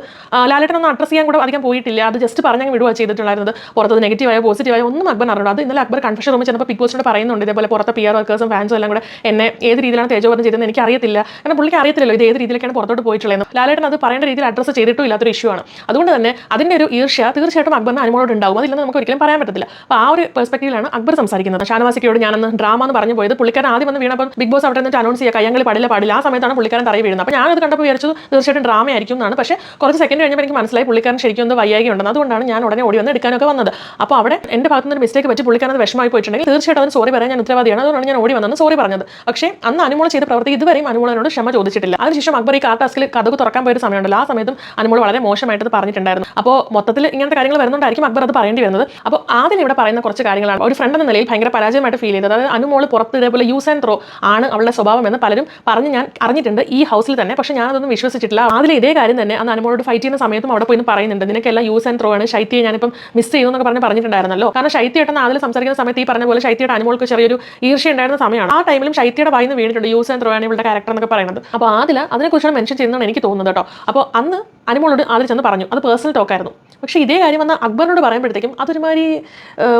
ലാലേട്ടനൊന്നും അഡ്രസ് ചെയ്യാൻ കൂടെ അധികം പോയിട്ടില്ല. അത് ജസ്റ്റ് പറഞ്ഞങ്ങ് വിടുക ചെയ്തിട്ടുണ്ടായിരുന്നത്. പുറത്തത് നെഗറ്റീവായോ പോസിറ്റീവായോ ഒന്നും അക്ബർ അറിഞ്ഞു അത് ഇന്നലെ അക്ബർ കൺഫ്യൂഷൻ റൂമിൽ ചെന്നപ്പോൾ ബിഗ് ബോസിനോട് പറയുന്നുണ്ട്. ഇതേപോലെ പുറത്തെ പി ആർ വർക്കേഴ്സും ഫാൻസും എല്ലാം കൂടെ എന്നെ ഏത് രീതിയിലാണ് തേജോവധം ചെയ്തതെന്ന് എനിക്ക് അറിയത്തില്ല കാരണം പുള്ളിക്ക് അറിയത്തില്ലല്ലോ ഇത് ഏത് രീതിയിലേക്കാണ് പുറത്തോട്ട് പോയിട്ടുള്ളത് ലാലേട്ടൻ അത് പറയേണ്ട രീതിയിൽ അഡ്രസ്സ് ചെയ്തിട്ടും ഇല്ലാത്തൊരു ഇഷ്യൂ ആണ്. അതുകൊണ്ട് തന്നെ അതിന്റെ ഒരു ഈർഷ്യ തീർച്ചയായിട്ടും അക്ബറിന് അനുമോളോട് ഉണ്ടാവും. അതില്ലെന്ന് നമുക്ക് ഒരിക്കലും പറയാൻ പറ്റത്തില്ല. അപ്പോൾ ആ ഒരു പെർസ്പെക്റ്റീവിലാണ് അക്ബർ സംസാരിക്കുന്നത്. ഷാനവാസിക്കയോട് ഞാനന്ന് ഡ്രാമ എന്ന് പറഞ്ഞു പോയത് പുള്ളിക്കാരൻ ആദ്യം വന്ന് വീണപ്പോൾ ബിഗ് ബോസ് അവിടെ നിന്നിട്ട് അനൗൺസ് ചെയ്യുക കയ്യങ്ങളിൽ പാടില്ല പാടില്ല. ആ സമയത്താണ് പുള്ളിക്കാരൻ തറയി വീഴുന്നത്. അപ്പോൾ ഞാനത് കണ്ടപ്പോൾ വിചാരിച്ചത് തീർച്ചയായിട്ടും ഡ്രാമ ആയിരിക്കും എന്നാണ്. പക്ഷേ കുറച്ച് സെക്കൻഡ് കഴിഞ്ഞപ്പോൾ എനിക്ക് മനസ്സിലായി പുള്ളിക്കാരൻ ശരിക്കും ഒന്ന് വയ്യായി ഉണ്ടെന്ന് അതുകൊണ്ടാണ് ഞാൻ ഉടനെ ഓടി വന്ന് എടുക്കാനൊക്കെ വന്നത്. അപ്പോൾ അവിടെ എന്റെ ഭാഗത്തുനിന്ന് ഒരു മിസ്റ്റേക്ക് പറ്റി പുള്ളിക്കാരൻ അത് വിഷമമായി പോയിട്ടുണ്ടെങ്കിൽ തീർച്ചയായിട്ടും അതിന് സോറി പറയാൻ ഞാൻ ഉത്തരവാദിയാണ്. അതുകൊണ്ടാണ് ഞാൻ ഓടി വന്നത് സോറി പറഞ്ഞത്. പക്ഷേ അന്ന് അനുമോൾ ചെയ്ത പ്രവൃത്തി ഇതുവരെയും അനുമോളനോട് ക്ഷമ ചോദിച്ചിട്ടില്ല. അതിനുശേഷം അക്ബർ ഈ കാർ കഥകു തുറക്കാൻ പോയ ഒരു സമയമുണ്ടല്ലോ. ആ സമയത്തും അനുമോൾ വളരെ മോശമായിട്ട് പറഞ്ഞിട്ടുണ്ടായിരുന്നു. അപ്പോൾ മൊത്തത്തിൽ ഇങ്ങനത്തെ കാര്യങ്ങൾ വരുന്നുണ്ടായിരിക്കും അക്ബർ അത് പറയേണ്ടി വരുന്നത്. അപ്പോൾ ആദ്യം ഇവിടെ പറയുന്ന കുറച്ച് കാര്യങ്ങളാണ്. ഒരു ഫ്രണ്ട് എന്ന നിലയിൽ ഭയങ്കര പരാജയമായിട്ട് ഫീൽ ചെയ്തത്. അതായത് അനുമോൾ പുറത്ത് ഇതേപോലെ യൂസ് ആൻഡ് ത്രോ ആണ് അവളുടെ സ്വഭാവം എന്ന് പലരും പറഞ്ഞ് ഞാൻ അറിഞ്ഞിട്ടുണ്ട് ഈ ഹൗസിൽ തന്നെ. പക്ഷേ ഞാനതൊന്നും വിശ്വസിച്ചിട്ടില്ല. അതിൽ ഇതേ കാര്യം തന്നെ അന്ന് അനുമോളോട് ഫൈറ്റ് ചെയ്യുന്ന സമയത്തും അവിടെ പോയി പറയുന്നുണ്ട്. നിനക്കെല്ലാം യൂസ് ആൻഡ് ത്രോ ആണ്. ശൈത്യയെ ഞാനിപ്പം മിസ് ചെയ്യുന്നു എന്നൊക്കെ പറഞ്ഞ് പറഞ്ഞിട്ടുണ്ടായിരുന്നല്ലോ. കാരണം ശൈത്യമായിട്ട് അതിൽ സംസാരിക്കുന്ന സമയത്ത് ഈ പറഞ്ഞ പോലെ ശൈത്യയുടെ അനുമോൾക്ക് ചെറിയൊരു ഈർഷ്യ ഉണ്ടായിരുന്ന സമയമാണ്. ആ ടൈമിലും ശൈത്യയുടെ ഒരുപാട് വായിന്ന് വീണിട്ടുണ്ട് യൂസ് ആൻഡ് ത്രോ ക്യാരക്ടർ എന്നൊക്കെ പറയുന്നത്. അപ്പോൾ അതിനെ അതിനെക്കുറിച്ചാണ് മെൻഷൻ ചെയ്യുന്നതാണ് എനിക്ക് തോന്നുന്നത് കേട്ടോ. അപ്പോൾ അന്ന് അനിമോളോട് ആദ്യം ചെന്ന് പറഞ്ഞു അത് പേഴ്സണൽ ടോക്കായിരുന്നു പക്ഷേ ഇതേ കാര്യം വന്ന അക്ബറിനോട് പറയുമ്പോഴത്തേക്കും അതൊരുമാതിരി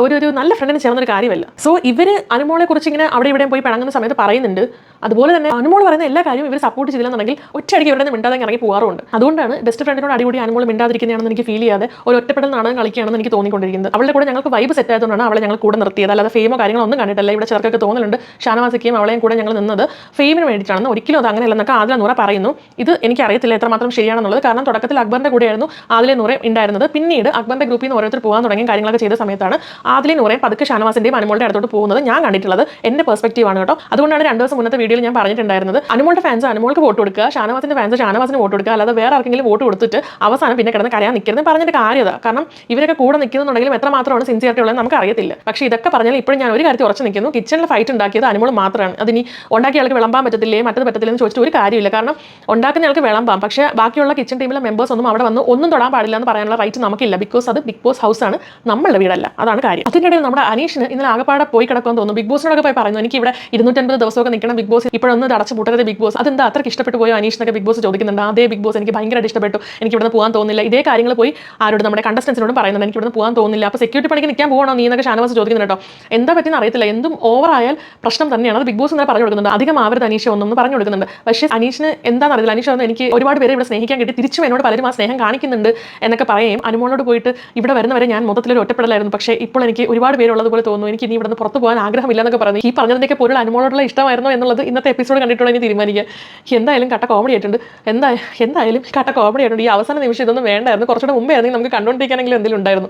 ഒരു ഒരു നല്ല ഫ്രണ്ടിന് ചേർന്നൊരു കാര്യമല്ല. സോ ഇവർ അനുമോളെ കുറിച്ച് ഇങ്ങനെ അവിടെ ഇവിടെയും പോയി പിണങ്ങുന്ന സമയത്ത് പറയുന്നുണ്ട്. അതുപോലെ തന്നെ അനുമോൾ പറയുന്ന എല്ലാ കാര്യവും ഇവർ സപ്പോർട്ട് ചെയ്തില്ലെന്നുണ്ടെങ്കിൽ ഒറ്റയടിക്ക് നിന്ന് മിണ്ടാതെ ഇറങ്ങി പോകാറുണ്ട് അതുകൊണ്ടാണ് ബെസ്റ്റ് ഫ്രണ്ടിനോട് അടിപൊളി അനുമോൾ മിണ്ടാതിരിക്കുന്നതാണെന്ന് എനിക്ക് ഫീൽ ചെയ്യാതെ ഒരു ഒറ്റപ്പെടൽ നാടകം കളിക്കുകയാണെന്ന് എനിക്ക് തോന്നിക്കൊണ്ടിരിക്കുന്നത്. അവളുടെ കൂടെ ഞങ്ങൾക്ക് വൈബ് സെറ്റ് ആയതുകൊണ്ടാണ് അവളെ ഞങ്ങൾ കൂടെ നിർത്തിയത്. അല്ലാതെ ഫെയിമോ കാര്യങ്ങളൊന്നും കണ്ടിട്ടില്ല. ഇവിടെ ചെറുക്കൊക്കെ തോന്നലുണ്ട്. ഷാനവാസിക്കും അവളെയും കൂടെ ഞങ്ങൾ നിന്നത് ഫെയിമിന് വേണ്ടിയിട്ടാണെന്ന് ഒരിക്കലും അത് അങ്ങനെയല്ലെന്നൊക്കെ ആദില നൂറ പറയുന്നു. ഇത് എനിക്ക് അറിയത്തില്ല എത്രമാത്രം ശരിയാണെന്നുള്ളത്. കാരണം തുടക്കത്തിൽ അക്ബറിന്റെ കൂടെയായിരുന്നു ആദിലെ നൂറെ ഉണ്ടായിരുന്നത്. പിന്നീട് അക്ബറിന്റെ ഗ്രൂപ്പിൽ നിന്ന് ഓരോരുത്തർ പോകാൻ തുടങ്ങിയ കാര്യങ്ങളൊക്കെ ചെയ്ത സമയത്താണ് ആദിലെ നൂറെ പതുക്കെ ഷാനവാസിന്റെയും അനുമോളുടെ അടുത്തോട്ട് പോകുന്നത് ഞാൻ കണ്ടിട്ടുള്ളത് എന്റെ പെർസ്പെക്റ്റീവ് ആണ് കേട്ടോ. അതുകൊണ്ടാണ് രണ്ട് ദിവസം മുന്നത്തെ വീഡിയോയിൽ ഞാൻ പറഞ്ഞിട്ടുണ്ടായിരുന്നത്. അനുമോളുടെ ഫാൻസ് അനുമോൾക്ക് വോട്ട് കൊടുക്കുക ഷാനവാസിന്റെ ഫാൻസ് ഷാനവാസിന് വോട്ട് കൊടുക്കുക അല്ലാതെ വേറെ ആർക്കെങ്കിലും വോട്ട് കൊടുത്തിട്ട് അവസാനം പിന്നെ കിടന്ന് കരയാൻ നിൽക്കരുത് പറഞ്ഞിട്ട് കാര്യത. കാരണം ഇവരൊക്കെ കൂടെ നിൽക്കുന്നുണ്ടെങ്കിലും എത്രമാത്രമാണ് സിൻസിയറിറ്റി ഉള്ളത് നമുക്ക് അറിയത്തില്ല പക്ഷേ ഇതൊക്കെ പറഞ്ഞാൽ ഇപ്പോഴും ഞാൻ ഒരു കാര്യത്തിൽ ഉറച്ചു നിൽക്കുന്നു. കിച്ചണിൽ ഫൈറ്റ് ഉണ്ടാക്കിയത് അനുമോൾ മാത്രമാണ്. അതിനി ഉണ്ടാക്കിയ ആൾക്ക് വിളമ്പാൻ പറ്റത്തില്ലേ മറ്റത് പറ്റത്തില്ലെന്ന് ചോദിച്ചിട്ട് ഒരു കാര്യമില്ല. കാരണം ഉണ്ടാക്കുന്ന ആൾക്ക് വിളമ്പാം. പക്ഷേ ബാക്കിയുള്ള കിച്ചൺ ടീമിലെ മെമ്പേഴ്സ് ഒന്നും അവിടെ വന്ന് ഒന്നും തൊടാൻ പാടില്ല എന്ന് പറയാനുള്ള റൈറ്റ് നമുക്കില്ല. ബിക്കോസ് അത് ബിഗ് ബോസ് ഹൗസ് ആണ് നമ്മളുടെ വീടല്ല. അതാണ് കാര്യം. അതിനിടയിൽ നമ്മുടെ അനീഷിന് ഇന്നലെ ആകപ്പാടെ പോയി കിടക്കുമെന്ന് തോന്നുന്നു. ബിഗ് ബോസിനോടൊക്കെ പോയി പറയുന്നു എനിക്ക് ഇവിടെ ഇരുന്നൂറ്റൻപത് ദിവസമൊക്കെ നിൽക്കണം. ബിഗ് ബോസ് ഇപ്പോഴൊന്നും അടച്ചു പൂട്ടരുത് ബിഗ് ബോസ് അതെന്താ അത്രയ്ക്ക് ഇഷ്ടപ്പെട്ടു പോയോ അനീഷിനൊക്കെ? ബിഗ് ബോസ് ചോദിക്കുന്നുണ്ട് അതേ ബിഗ് ബോസ് എനിക്ക് ഭയങ്കരമായിട്ട് ഇഷ്ടപ്പെട്ടു. എനിക്ക് ഇവിടുന്ന് പോകാൻ തോന്നുന്നില്ല. ഇതേ കാര്യങ്ങൾ പോയി ആരോട് നമ്മുടെ കണ്ടസ്റ്റൻസിനോട് പറയുന്നുണ്ട് എനിക്ക് ഇവിടെ പോകാൻ തോന്നുന്നില്ല. അപ്പോൾ സെക്യൂരിറ്റി പണിക്ക് നിൽക്കാൻ പോകണോ നീ? എന്നൊക്കെ ഷാനവാസ് ചോദിക്കുന്നുണ്ട് എന്താ പറ്റിയെന്ന് അറിയത്തില്ല. എന്തും ഓവറായാൽ പ്രശ്നം തന്നെയാണ്. അത് ബിഗ് ബോസ് ഇന്നലെ പറഞ്ഞു കൊടുക്കുന്നത് അധികം ആവരുത് അനീഷ ഒന്നും പറഞ്ഞു കൊടുക്കുന്നുണ്ട്. പക്ഷേ അനീഷിന് എന്താണെന്ന് അറിയില്ല. അനീഷ് പറഞ്ഞു എനിക്ക് ഒരുപാട് പേരെ ഇവിടെ സ്നേഹിക്കാൻ കിട്ടി. തിരിച്ചും എന്നോട് പലരും ആ സ്നേഹം കാണിക്കുന്നുണ്ട് എന്നൊക്കെ പറയും അനുമോളോട് പോയിട്ട് ഇവിടെ വരുന്നവരെ ഞാൻ മൊത്തത്തിലൊരു ഒറ്റപ്പെടലായിരുന്നു. പക്ഷേ ഇപ്പോൾ എനിക്ക് ഒരുപാട് പേരുള്ളതുപോലെ തോന്നുന്നു. എനിക്ക് ഇനി ഇവിടുന്ന് പുറത്ത് പോകാൻ ആഗ്രഹമില്ല എന്നൊക്കെ പറഞ്ഞു ഈ പറഞ്ഞതിന്റെയൊക്കെ പോലുള്ള അനുമോളോടുള്ള ഇഷ്ടമായിരുന്നോ എന്നുള്ളത് ഇന്നത്തെ എപ്പിസോഡ് കണ്ടിട്ടുള്ള ഇനി തീരുമാനിക്കുക. എന്തായാലും കട്ട കോമഡി ആയിട്ടുണ്ട്. എന്താ എന്തായാലും കട്ട കോമഡി ആയിട്ടുണ്ട്. ഈ അവസാന നിമിഷം ഇതൊന്നും വേണ്ടായിരുന്നു. കുറച്ചുകൂടെ മുമ്പേ ആയിരുന്നെങ്കിൽ നമുക്ക് കണ്ടുകൊണ്ടിരിക്കാനെങ്കിലും എന്തെങ്കിലും ഉണ്ടായിരുന്നു.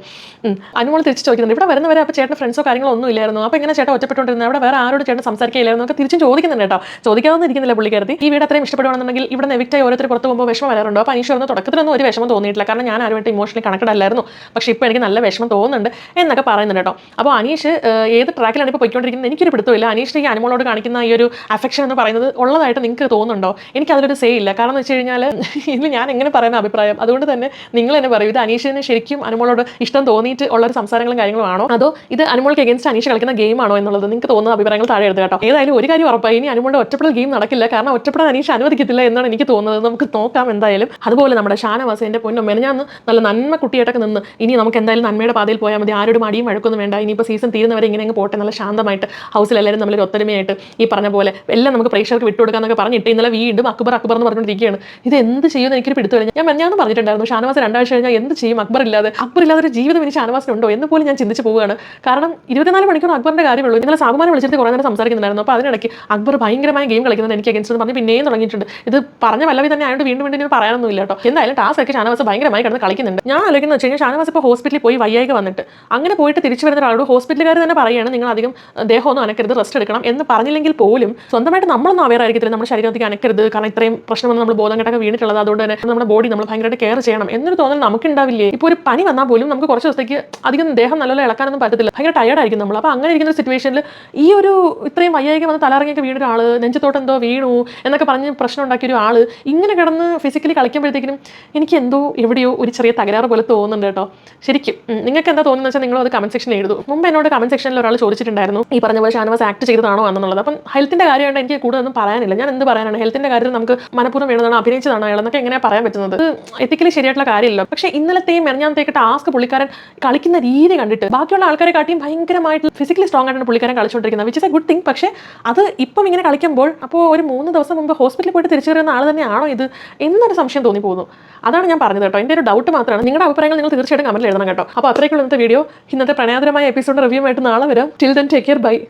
അനുമോൾ തിരിച്ച് ചോദിക്കുന്നുണ്ട് ഇവിടെ വരുന്നവരെ അപ്പോൾ ചേട്ടൻ ഫ്രണ്ട്സോ കാര്യങ്ങളോ ഒന്നും ഇല്ലായിരുന്നു. അപ്പോൾ എങ്ങനെ ചേട്ടൻ ഒറ്റപ്പെട്ടുകൊണ്ടിരുന്നത്? അവിടെ വേറെ ആരോട് ചേട്ടൻ സംസാരിക്കില്ലായിരുന്നു ഒക്കെ തിരിച്ചും ചോദിക്കുന്നുണ്ട് കേട്ടോ. ചോദിക്കാതെ ഇരിക്കുന്നില്ല പുള്ളിക്കാരത്തി. ഈ വീട് അത്രയും ഇഷ്ടപ്പെടുകയാണെന്നുണ്ടെങ്കിൽ ഇവിടെ നെവിക്റ്റായി ഓരോരുത്തർ പുറത്ത് പോകുമ്പോൾ വിഷമം വരാറുണ്ടോ? അപ്പോൾ അനീഷ് പറഞ്ഞു തുടക്കത്തിലൊന്നും ഒരു വിഷമം തോന്നിയിട്ടില്ല. കാരണം ഞാൻ ആരുമായിട്ട് ഇമോഷണലി കണക്റ്റഡ് അല്ലായിരുന്നു. പക്ഷേ ഇപ്പോൾ എനിക്ക് നല്ല വിഷമം തോന്നുന്നുണ്ട് എന്നൊക്കെ പറയുന്നുണ്ട് കേട്ടോ. അപ്പോൾ അനീഷ് ഏത് ട്രാക്കിലാണ് ഇപ്പോൾ പോയിക്കൊണ്ടിരിക്കുന്നത്? എനിക്കൊരു പിടുത്തമില്ല അനീഷ് ഈ അനുമോളോട് കാണിക്കുന്ന ഈ ഒരു അഫെക്ഷൻ എന്ന് പറയുന്നത് ഉള്ളതായിട്ട് നിങ്ങൾക്ക് തോന്നുന്നുണ്ടോ? എനിക്ക് അതിലൊരു സേ ഇല്ല. കാരണം എന്ന് വെച്ച് കഴിഞ്ഞാൽ ഇതിൽ ഞാൻ എങ്ങനെ പറയുന്ന അഭിപ്രായം? അതുകൊണ്ട് തന്നെ നിങ്ങൾ തന്നെ പറയൂ. ഇത് അനീഷിന് ശരിക്കും അനുമോളോട് ഇഷ്ടം തോന്നിയിട്ട് ഉള്ള ഒരു സംസാരങ്ങളും കാര്യങ്ങളും ആണോ? അതോ ഇത് അനുമോൾക്ക് എഗൻസ്റ്റ് അനീഷ് കളിക്കുന്ന ഗെയിമാണോ എന്നുള്ളത് നിങ്ങൾക്ക് തോന്നുന്ന അഭിപ്രായങ്ങൾ താഴെ എഴുതുക കേട്ടോ. ഏതായാലും ഒരു കാര്യം ഉറപ്പായി ഇനി അനുമോളുടെ ഒറ്റപ്പെടൽ ഗെയിം നടക്കില്ല. കാരണം ഒറ്റപ്പെടാൻ അനീഷ് അനുവദിക്കത്തില്ല എന്നാണ് എനിക്ക് തോന്നുന്നത്. നമുക്ക് നോക്കാം എന്തായാലും. അതുപോലെ നമ്മുടെ ഷാനവാസിന്റെ പൊന്നും ഞാൻ നല്ല നന്മ കുട്ടിയായിട്ടൊക്കെ നിന്ന് ഇനി നമുക്ക് എന്തായാലും നന്മയുടെ പാതയിൽ പോയാൽ മതി. ആരോടും അടിയും വഴക്കൊന്നും വേണ്ട. ഇനിയിപ്പോൾ സീസൺ തീരുന്നവരെ ഇങ്ങനെ അങ്ങ് പോട്ടെ. നല്ല ശാന്തമായിട്ട് ഹൗസിൽ എല്ലാവരും നമ്മളൊരു ഒത്തൊരുമയായിട്ട് ഈ പറഞ്ഞ പോലെ എല്ലാം നമുക്ക് പ്രേക്ഷകർക്ക് വിട്ടുകൊടുക്കാന്നൊക്കെ പറഞ്ഞിട്ട് ഇന്നലെ വീണ്ടും അക്ബർ അക്ബർ എന്ന് പറഞ്ഞുകൊണ്ടിരിക്കുകയാണ്. ഇത് എന്ത് ചെയ്യുമെന്ന് എനിക്കൊരു പിടുത്തമില്ല ഞാൻ മെഞ്ഞാന്ന് പറഞ്ഞിട്ടുണ്ടായിരുന്നു. ഷാനവാസ് രണ്ടാഴ്ച കഴിഞ്ഞാൽ എന്ത് ചെയ്യും? അക്ബർ ഇല്ലാതെ. അക്ബർ ഇല്ലാതെ ഒരു ജീവിതം ഇനി ഷാനവാസിനുണ്ടോ? എന്ന് പോലും ഞാൻ ചിന്തിച്ച് പോവുകയാണ്. കാരണം ഇരുപത്തിനാല് മണിക്കൂർ അക്ബറിന്റെ കാര്യമുള്ളൂ ഇന്നലെ സാബുമാനെ വിളിച്ചിട്ട് കുറേ നേരം സംസാരിക്കുന്നുണ്ടായിരുന്നു. അപ്പോൾ അതിനിടയ്ക്ക് അക്ബർ ഭയങ്കരമായ ഗെയിം കളിക്കുന്നത് എനിക്ക് അഗൻസ്റ്റ് എന്ന് പറഞ്ഞ് പിന്നെയും തുടങ്ങിയിട്ടുണ്ട്. ഇത് പറഞ്ഞ വല്ലവി തന്നെ ആയതുകൊണ്ട് വീണ്ടും വീണ്ടും ഇനി പറയാനൊന്നും ഇല്ല കേട്ടോ. എന്തായാലും ടാസ്ക് ഒക്കെ ഷാനവാസ് ഭയങ്കരമായി കിടന്ന് കളിക്കുന്നുണ്ട്. ഞാൻ ആലോചിക്കുന്നത് വെച്ച് കഴിഞ്ഞാൽ ഷാനവാസ് ഇപ്പോൾ ഹോസ്പിറ്റലിൽ പോയി വയ്യായിക വന്നിട്ട്. അങ്ങനെ പോയിട്ട് തിരിച്ചു വരുന്ന ഒരാളോട് ഹോസ്പിറ്റലുകാർ തന്നെ പറയുകയാണ് നിങ്ങൾ അധികം ദേഹമൊന്നും അനക്കരുത് റെസ്റ്റ് എടുക്കണം എന്ന് പറഞ്ഞില്ലെങ്കിൽ പോലും സ്വന്തമായിട്ട് നമ്മളൊന്നും അവയർ ആയിരിക്കത്തില്ല. നമ്മുടെ ശരീരത്തിൽ അനക്കരുത് കാരണം ഇത്രയും പ്രശ്നമൊന്നും നമ്മൾ ബോധം കെട്ടൊക്കെ വീണിട്ടുള്ളത്. അതുകൊണ്ട് തന്നെ നമ്മുടെ ബോഡി നമ്മൾ ഭയങ്കരമായിട്ട് കെയർ ചെയ്യണം എന്നൊരു തോന്നൽ നമുക്കുണ്ടാവില്ലേ? ഇപ്പോൾ ഒരു പനി വന്നാൽ പോലും നമുക്ക് കുറച്ച് ദിവസത്തേക്ക് അധികം ദേഹം നല്ലപോലെ ഇളക്കാനൊന്നും പറ്റത്തില്ല. ഭയങ്കര ടയർഡായിരിക്കും നമ്മൾ. അപ്പോൾ അങ്ങനെ ഇരിക്കുന്ന സിറ്റുവേഷനിൽ ഈ ഒരു ഇത്രയും വയ്യായിക വന്ന് തലറങ്ങിയൊക്കെ വീണൊരു ആൾ നെഞ്ചത്തോട്ട് എന്തോ വീണു എന്നൊക്കെ പറഞ്ഞ് പ്രശ്നം ഉണ്ടാക്കിയൊരു ആൾ ഇങ്ങനെ കിടന്ന് ഫിസിക്കലി കളിക്കുമ്പോഴത്തേക്കിനും എനിക്ക് എന്തോ എവിടെയോ ഒരു ചെറിയ തകരാറ് പോലെ തോന്നുന്നുണ്ട് കേട്ടോ. ശരിക്കും നിങ്ങൾക്ക് എന്താ തോന്നുന്നത് വെച്ചാൽ നിങ്ങൾ അത് കമന്റ് സെക്ഷനിൽ എഴുതും. മുമ്പ് എന്നോട് കമന്റ് സെക്ഷനിൽ ഒരാൾ ചോദിച്ചിട്ടുണ്ടായിരുന്നു ഈ പറഞ്ഞ പോലെ ഷാനവാസ് ആക്ട് ചെയ്തതാണോ എന്നുള്ളത് അപ്പം ഹെൽത്തിന്റെ കാര്യമായിട്ട് എനിക്ക് കൂടുതലൊന്നും പറയാനില്ല. ഞാൻ എന്ത് പറയാനാണ്? ഹെൽത്തിന്റെ കാര്യത്തിൽ നമുക്ക് മനഃപൂർവം വീണതാണ് അഭിനയിച്ചതാണ്? അയാൾ എന്നൊക്കെ എങ്ങനെ പറയാൻ പറ്റുന്നത്? എത്തിക്കലി ശരിയായിട്ടുള്ള കാര്യമില്ല. പക്ഷേ ഇന്നലത്തെയും മെറഞ്ഞാമത്തേക്ക് ടാസ്ക് പുള്ളിക്കാരൻ കളിക്കുന്ന രീതി കണ്ടിട്ട് ബാക്കിയുള്ള ആൾക്കാരെ കാട്ടിയും ഭയങ്കരമായിട്ട് ഫിസിക്കലി സ്ട്രോങ് ആയിട്ടാണ് പുള്ളിക്കാരൻ കളിച്ചുകൊണ്ടിരിക്കുന്നത് which is a good thing പക്ഷേ അത് ഇപ്പം ഇങ്ങനെ കളിക്കുമ്പോൾ അപ്പോൾ ഒരു മൂന്ന് ദിവസം മുമ്പ് ഹോസ്പിറ്റലിൽ പോയിട്ട് തിരിച്ചു വരുന്ന ആൾ തന്നെയാണോ ഇത് എന്നൊരു സംശയം തോന്നി പോകുന്നു അതാണ് ഞാൻ പറഞ്ഞത് കേട്ടോ. എന്റെ ഒരു ഡൗട്ട് മാത്രമാണ്. നിങ്ങളുടെ അഭിപ്രായങ്ങൾ നിങ്ങൾ തീർച്ചയായിട്ടും കമന്റിൽ എഴുതണം കേട്ടോ. അപ്പോൾ അത്രയ്ക്കുള്ള ഇന്നത്തെ വീഡിയോ. ഇന്നത്തെ പ്രണയാതരമായ എപ്പിസോഡ് റിവ്യൂ ആയിട്ട് നാളെ വരാം. Till then take care bye